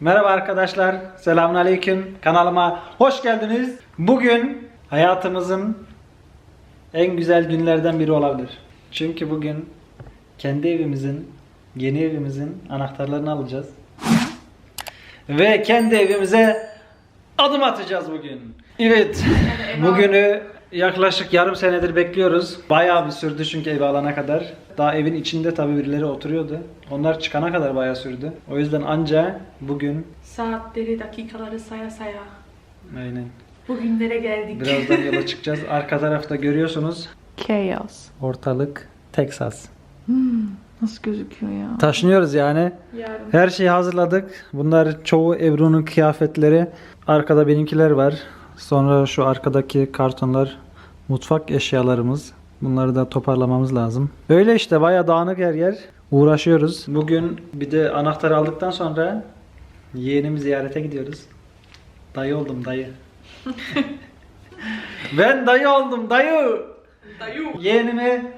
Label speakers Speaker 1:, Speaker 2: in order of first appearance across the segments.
Speaker 1: Merhaba arkadaşlar. Selamünaleyküm. Kanalıma hoş geldiniz. Bugün hayatımızın en güzel günlerden biri olabilir. Çünkü bugün kendi evimizin, yeni evimizin anahtarlarını alacağız. Ve kendi evimize adım atacağız bugün. Evet. Bugünü yaklaşık yarım senedir bekliyoruz. Bayağı bir sürdü çünkü evi alana kadar. Daha evin içinde tabii birileri oturuyordu. Onlar çıkana kadar bayağı sürdü. O yüzden anca bugün
Speaker 2: Saatleri, dakikaları saya saya.
Speaker 1: aynen
Speaker 2: Bugünlere geldik.
Speaker 1: birazdan yola çıkacağız. Arka tarafta görüyorsunuz.
Speaker 2: Chaos.
Speaker 1: Ortalık Texas.
Speaker 2: Nasıl gözüküyor ya?
Speaker 1: Taşınıyoruz yani.
Speaker 2: Yarın.
Speaker 1: Her şeyi hazırladık. Bunlar çoğu Ebru'nun kıyafetleri. Arkada benimkiler var. Sonra şu arkadaki kartonlar mutfak eşyalarımız. Bunları da toparlamamız lazım. Öyle işte bayağı dağınık her yer. Uğraşıyoruz. Bugün bir de anahtarı aldıktan sonra yeğenimi ziyarete gidiyoruz. Dayı oldum dayı. ben dayı oldum dayı.
Speaker 2: Dayı.
Speaker 1: Yeğenimi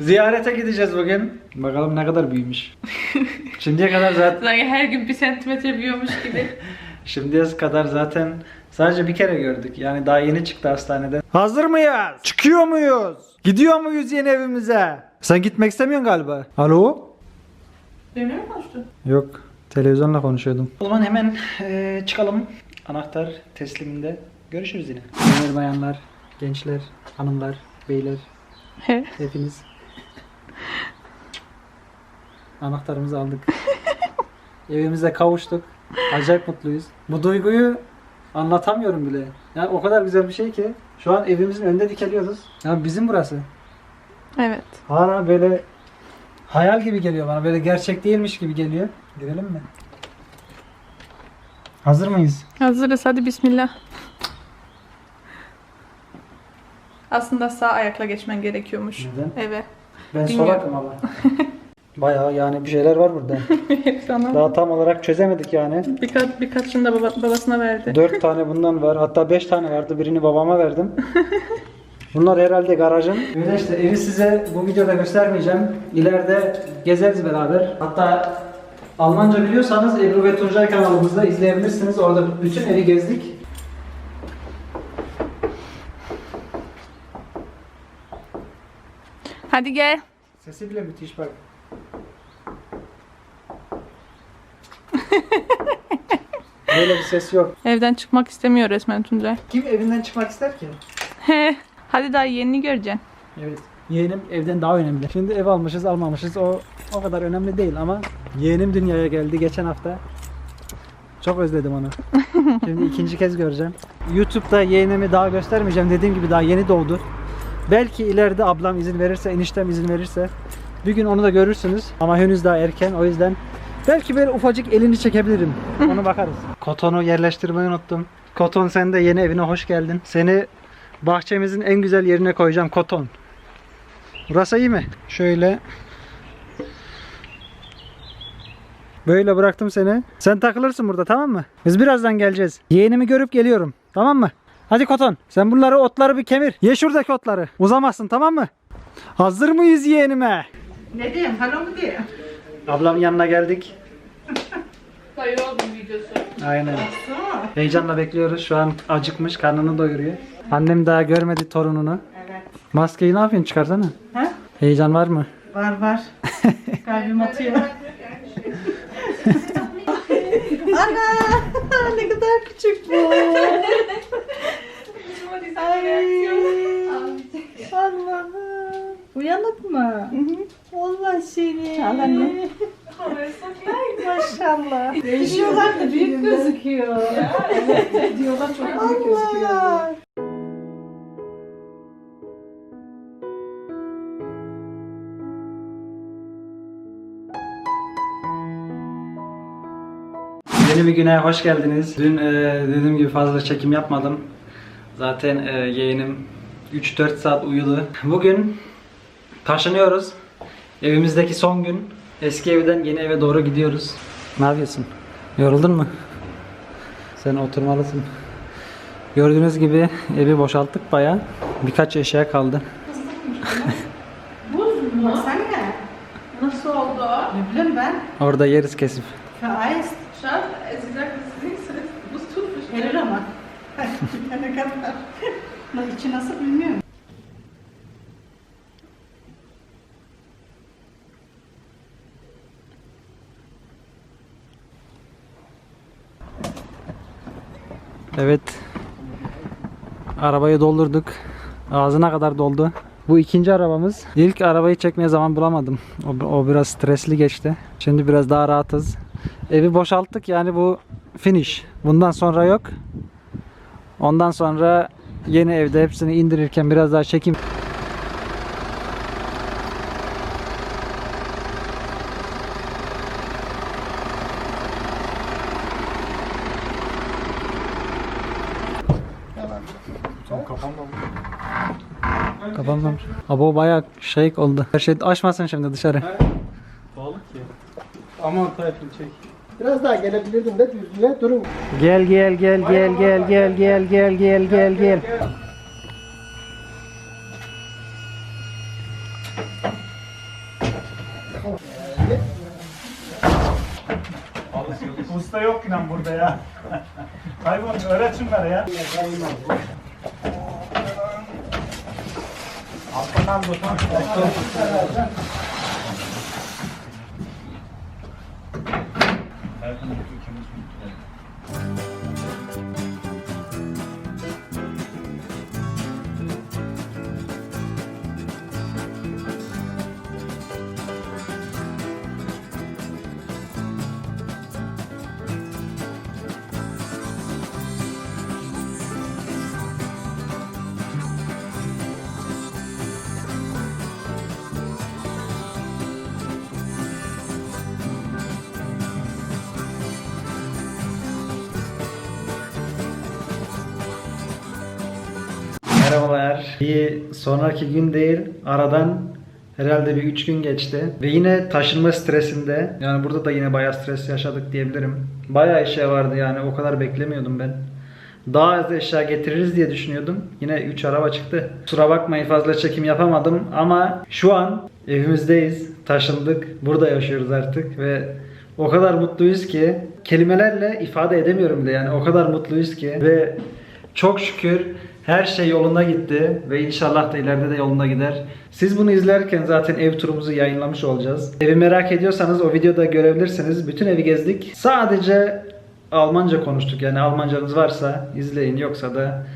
Speaker 1: ziyarete gideceğiz bugün. Bakalım ne kadar büyümüş. Şimdiye kadar zaten
Speaker 2: Sanki her gün bir santimetre büyüyormuş gibi.
Speaker 1: şimdiye kadar zaten sadece bir kere gördük. Yani daha yeni çıktı hastaneden. Hazır mıyız? Çıkıyor muyuz? Gidiyor muyuz yeni evimize? Sen gitmek istemiyorsun galiba. Alo?
Speaker 2: Benimle mi konuştun?
Speaker 1: Yok. Televizyonla konuşuyordum. O zaman hemen eee, çıkalım. Anahtar tesliminde görüşürüz yine. Beyler, bayanlar, gençler, hanımlar, beyler,
Speaker 2: He.
Speaker 1: hepiniz. Anahtarımızı aldık. Evimize kavuştuk. Acayip mutluyuz. Bu duyguyu anlatamıyorum bile. Yani o kadar güzel bir şey ki. Şu an evimizin önünde dikeliyoruz. Yani bizim burası.
Speaker 2: Evet.
Speaker 1: Hala böyle hayal gibi geliyor bana. Böyle gerçek değilmiş gibi geliyor. Girelim mi? Hazır mıyız?
Speaker 2: Hazırız hadi bismillah. Aslında sağ ayakla geçmen gerekiyormuş.
Speaker 1: Neden?
Speaker 2: Eve.
Speaker 1: Ben
Speaker 2: Bilmiyorum.
Speaker 1: solakım ama. Bayağı yani bir şeyler var burada.
Speaker 2: Sana
Speaker 1: Daha tam olarak çözemedik yani.
Speaker 2: birkaç, birkaçını da baba, babasına verdi.
Speaker 1: Dört tane bundan var. Hatta beş tane vardı. Birini babama verdim. Bunlar herhalde garajın. İşte evi size bu videoda göstermeyeceğim. İleride gezeriz beraber. Hatta Almanca biliyorsanız Ebru ve Tuncay kanalımızda izleyebilirsiniz. Orada bütün evi gezdik.
Speaker 2: Hadi gel.
Speaker 1: Sesi bile müthiş bak. Böyle bir ses yok.
Speaker 2: Evden çıkmak istemiyor resmen Tuncay.
Speaker 1: Kim evinden çıkmak ister ki?
Speaker 2: He. Hadi daha yerini göreceksin.
Speaker 1: Evet. Yeğenim evden daha önemli. Şimdi ev almışız almamışız o o kadar önemli değil ama yeğenim dünyaya geldi geçen hafta. Çok özledim onu. Şimdi ikinci kez göreceğim. YouTube'da yeğenimi daha göstermeyeceğim. Dediğim gibi daha yeni doğdu. Belki ileride ablam izin verirse, eniştem izin verirse bir gün onu da görürsünüz. Ama henüz daha erken. O yüzden belki böyle ufacık elini çekebilirim. Onu bakarız. Kotonu yerleştirmeyi unuttum. Koton sen de yeni evine hoş geldin. Seni bahçemizin en güzel yerine koyacağım Koton. Burası iyi mi? Şöyle. Böyle bıraktım seni. Sen takılırsın burada tamam mı? Biz birazdan geleceğiz. Yeğenimi görüp geliyorum. Tamam mı? Hadi Koton. Sen bunları otları bir kemir. Ye şuradaki otları. Uzamazsın tamam mı? Hazır mıyız yeğenime?
Speaker 3: Ne diyeyim? Halo mu diyeyim?
Speaker 1: Ablamın yanına geldik.
Speaker 2: Dayı oldum videosu.
Speaker 1: Aynen. Heyecanla bekliyoruz. Şu an acıkmış. Karnını doyuruyor. Annem daha görmedi torununu.
Speaker 3: Evet.
Speaker 1: Maskeyi ne yapıyorsun? Çıkarsana.
Speaker 3: Ha?
Speaker 1: Heyecan var mı?
Speaker 3: Var var. Kalbim atıyor. Ana! ne kadar küçük bu. Ay. Allah'ım. Uyanık mı? Allah seni. Al anne. Ay maşallah. Videolar da büyük gözüküyor. Evet, videolar çok büyük gözüküyor.
Speaker 1: Yeni bir güne hoş geldiniz. Dün e, dediğim gibi fazla çekim yapmadım. Zaten e, yeğenim 3-4 saat uyudu. Bugün taşınıyoruz. Evimizdeki son gün. Eski evden yeni eve doğru gidiyoruz. Ne yapıyorsun? Yoruldun mu? Sen oturmalısın. Gördüğünüz gibi evi boşalttık baya. Birkaç eşya kaldı.
Speaker 3: Sen
Speaker 2: Nasıl oldu?
Speaker 3: Ne bileyim ben.
Speaker 1: Orada yeriz kesip.
Speaker 3: Vereist.
Speaker 2: Şu an ısınıysa buz tutmuş.
Speaker 3: Erir ama. ne kadar. İçi nasıl bilmiyorum.
Speaker 1: Evet. Arabayı doldurduk. Ağzına kadar doldu. Bu ikinci arabamız. İlk arabayı çekmeye zaman bulamadım. O, o biraz stresli geçti. Şimdi biraz daha rahatız. Evi boşalttık yani bu finish. Bundan sonra yok. Ondan sonra yeni evde hepsini indirirken biraz daha çekim. Kapanmamış. Abo bayağı şey oldu. Her şey açmasın şimdi dışarı.
Speaker 4: Aman Tayfun çek. Biraz daha gelebilirdin de düzlüğe durun.
Speaker 1: Gel gel gel gel gel gel gel gel gel gel gel.
Speaker 5: Usta yok inan burada ya. Hayvan öğret şunları ya. Ondan buradan.
Speaker 1: Merhabalar. Bir sonraki gün değil, aradan herhalde bir 3 gün geçti. Ve yine taşınma stresinde, yani burada da yine bayağı stres yaşadık diyebilirim. Bayağı eşya vardı yani o kadar beklemiyordum ben. Daha az eşya getiririz diye düşünüyordum. Yine 3 araba çıktı. Kusura bakmayın fazla çekim yapamadım ama şu an evimizdeyiz. Taşındık. Burada yaşıyoruz artık ve o kadar mutluyuz ki kelimelerle ifade edemiyorum bile yani o kadar mutluyuz ki ve çok şükür her şey yolunda gitti ve inşallah da ileride de yolunda gider. Siz bunu izlerken zaten ev turumuzu yayınlamış olacağız. Evi merak ediyorsanız o videoda görebilirsiniz. Bütün evi gezdik. Sadece Almanca konuştuk. Yani Almancanız varsa izleyin yoksa da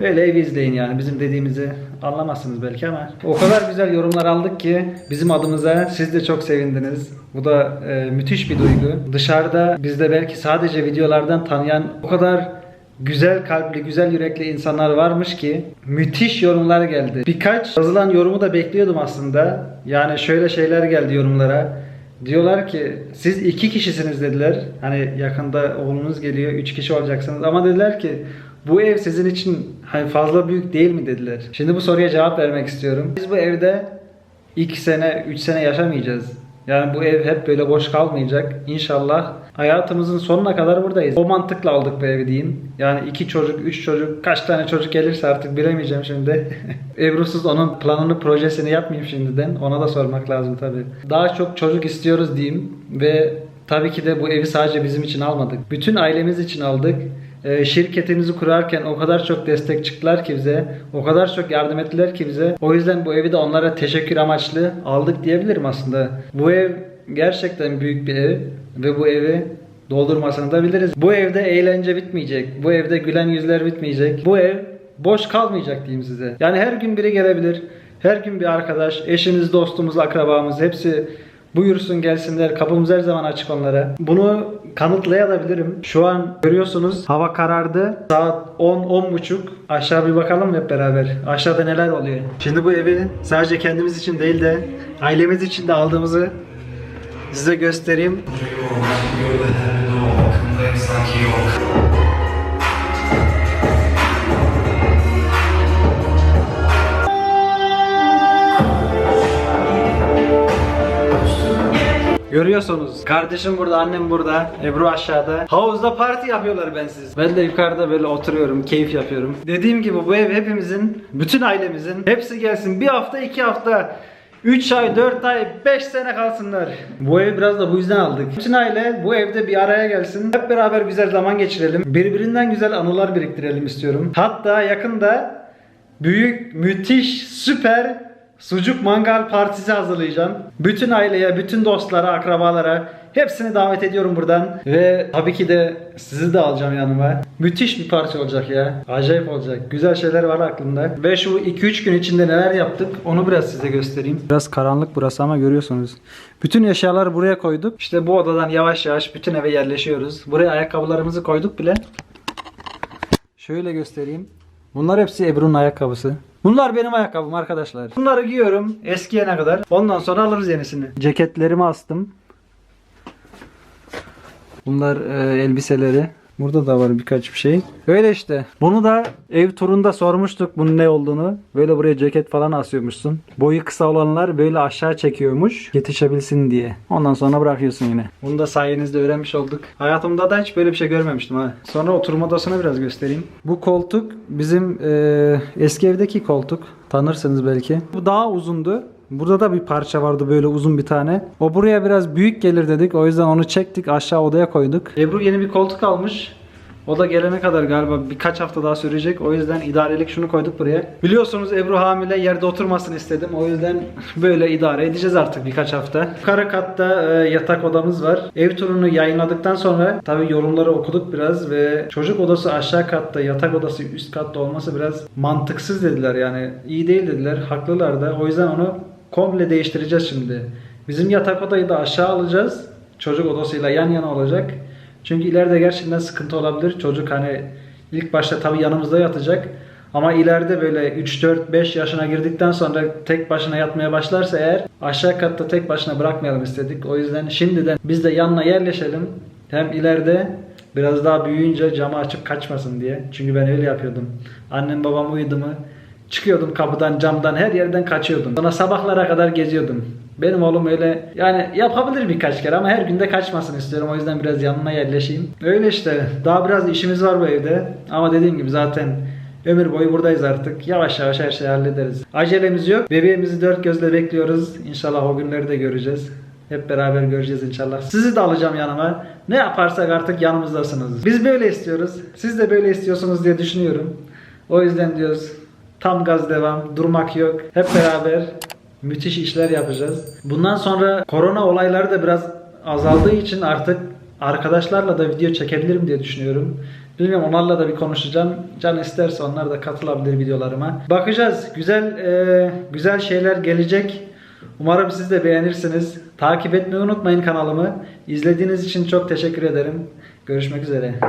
Speaker 1: Böyle evi izleyin yani bizim dediğimizi anlamazsınız belki ama o kadar güzel yorumlar aldık ki bizim adımıza siz de çok sevindiniz. Bu da e, müthiş bir duygu. Dışarıda bizde belki sadece videolardan tanıyan o kadar güzel kalpli, güzel yürekli insanlar varmış ki müthiş yorumlar geldi. Birkaç yazılan yorumu da bekliyordum aslında. Yani şöyle şeyler geldi yorumlara. Diyorlar ki siz iki kişisiniz dediler. Hani yakında oğlunuz geliyor, üç kişi olacaksınız. Ama dediler ki bu ev sizin için hani fazla büyük değil mi dediler. Şimdi bu soruya cevap vermek istiyorum. Biz bu evde 2 sene, 3 sene yaşamayacağız. Yani bu ev hep böyle boş kalmayacak. İnşallah hayatımızın sonuna kadar buradayız. O mantıkla aldık bu evi diyeyim. Yani iki çocuk, üç çocuk, kaç tane çocuk gelirse artık bilemeyeceğim şimdi. Ebru'suz onun planını, projesini yapmayayım şimdiden. Ona da sormak lazım tabii. Daha çok çocuk istiyoruz diyeyim ve tabii ki de bu evi sadece bizim için almadık. Bütün ailemiz için aldık. Ee, şirketimizi kurarken o kadar çok destek çıktılar ki bize. O kadar çok yardım ettiler ki bize. O yüzden bu evi de onlara teşekkür amaçlı aldık diyebilirim aslında. Bu ev gerçekten büyük bir ev ve bu evi doldurmasını da biliriz. Bu evde eğlence bitmeyecek. Bu evde gülen yüzler bitmeyecek. Bu ev boş kalmayacak diyeyim size. Yani her gün biri gelebilir. Her gün bir arkadaş, eşiniz, dostumuz, akrabamız hepsi Buyursun gelsinler. Kapımız her zaman açık onlara. Bunu kanıtlayabilirim. Şu an görüyorsunuz hava karardı. Saat 10 buçuk. Aşağı bir bakalım hep beraber. Aşağıda neler oluyor. Şimdi bu evi sadece kendimiz için değil de ailemiz için de aldığımızı size göstereyim. Görüyorsunuz. Kardeşim burada, annem burada, Ebru aşağıda. Havuzda parti yapıyorlar bensiz. Ben de yukarıda böyle oturuyorum, keyif yapıyorum. Dediğim gibi bu ev hepimizin, bütün ailemizin. Hepsi gelsin. Bir hafta, iki hafta 3 ay, 4 ay, 5 sene kalsınlar. Bu evi biraz da bu yüzden aldık. Bütün aile bu evde bir araya gelsin. Hep beraber güzel zaman geçirelim. Birbirinden güzel anılar biriktirelim istiyorum. Hatta yakında büyük, müthiş, süper sucuk mangal partisi hazırlayacağım. Bütün aileye, bütün dostlara, akrabalara hepsini davet ediyorum buradan. Ve tabii ki de sizi de alacağım yanıma. Müthiş bir parti olacak ya. Acayip olacak. Güzel şeyler var aklımda. Ve şu 2-3 gün içinde neler yaptık onu biraz size göstereyim. Biraz karanlık burası ama görüyorsunuz. Bütün eşyaları buraya koyduk. İşte bu odadan yavaş yavaş bütün eve yerleşiyoruz. Buraya ayakkabılarımızı koyduk bile. Şöyle göstereyim. Bunlar hepsi Ebru'nun ayakkabısı. Bunlar benim ayakkabım arkadaşlar. Bunları giyiyorum eskiyene kadar. Ondan sonra alırız yenisini. Ceketlerimi astım. Bunlar e, elbiseleri. Burada da var birkaç bir şey. Öyle işte. Bunu da ev turunda sormuştuk bunun ne olduğunu. Böyle buraya ceket falan asıyormuşsun. Boyu kısa olanlar böyle aşağı çekiyormuş. Yetişebilsin diye. Ondan sonra bırakıyorsun yine. Bunu da sayenizde öğrenmiş olduk. Hayatımda da hiç böyle bir şey görmemiştim ha. Sonra oturma odasını biraz göstereyim. Bu koltuk bizim e, eski evdeki koltuk. Tanırsınız belki. Bu daha uzundu. Burada da bir parça vardı böyle uzun bir tane. O buraya biraz büyük gelir dedik. O yüzden onu çektik aşağı odaya koyduk. Ebru yeni bir koltuk almış. O da gelene kadar galiba birkaç hafta daha sürecek. O yüzden idarelik şunu koyduk buraya. Biliyorsunuz Ebru hamile yerde oturmasını istedim. O yüzden böyle idare edeceğiz artık birkaç hafta. Yukarı katta e, yatak odamız var. Ev turunu yayınladıktan sonra tabi yorumları okuduk biraz ve çocuk odası aşağı katta, yatak odası üst katta olması biraz mantıksız dediler yani. iyi değil dediler. Haklılar da. O yüzden onu komple değiştireceğiz şimdi. Bizim yatak odayı da aşağı alacağız. Çocuk odasıyla yan yana olacak. Çünkü ileride gerçekten sıkıntı olabilir. Çocuk hani ilk başta tabii yanımızda yatacak. Ama ileride böyle 3 4 5 yaşına girdikten sonra tek başına yatmaya başlarsa eğer aşağı katta tek başına bırakmayalım istedik. O yüzden şimdiden biz de yanına yerleşelim. Hem ileride biraz daha büyüyünce camı açıp kaçmasın diye. Çünkü ben öyle yapıyordum. Annem babam uyudu mu çıkıyordum kapıdan camdan her yerden kaçıyordum. Sonra sabahlara kadar geziyordum. Benim oğlum öyle yani yapabilir birkaç kere ama her günde kaçmasın istiyorum. O yüzden biraz yanına yerleşeyim. Öyle işte. Daha biraz işimiz var bu evde. Ama dediğim gibi zaten ömür boyu buradayız artık. Yavaş yavaş her şeyi hallederiz. Acelemiz yok. Bebeğimizi dört gözle bekliyoruz. İnşallah o günleri de göreceğiz. Hep beraber göreceğiz inşallah. Sizi de alacağım yanıma. Ne yaparsak artık yanımızdasınız. Biz böyle istiyoruz. Siz de böyle istiyorsunuz diye düşünüyorum. O yüzden diyoruz tam gaz devam. Durmak yok. Hep beraber müthiş işler yapacağız. Bundan sonra korona olayları da biraz azaldığı için artık arkadaşlarla da video çekebilirim diye düşünüyorum. Bilmiyorum onlarla da bir konuşacağım. Can isterse onlar da katılabilir videolarıma. Bakacağız. Güzel e, güzel şeyler gelecek. Umarım siz de beğenirsiniz. Takip etmeyi unutmayın kanalımı. İzlediğiniz için çok teşekkür ederim. Görüşmek üzere.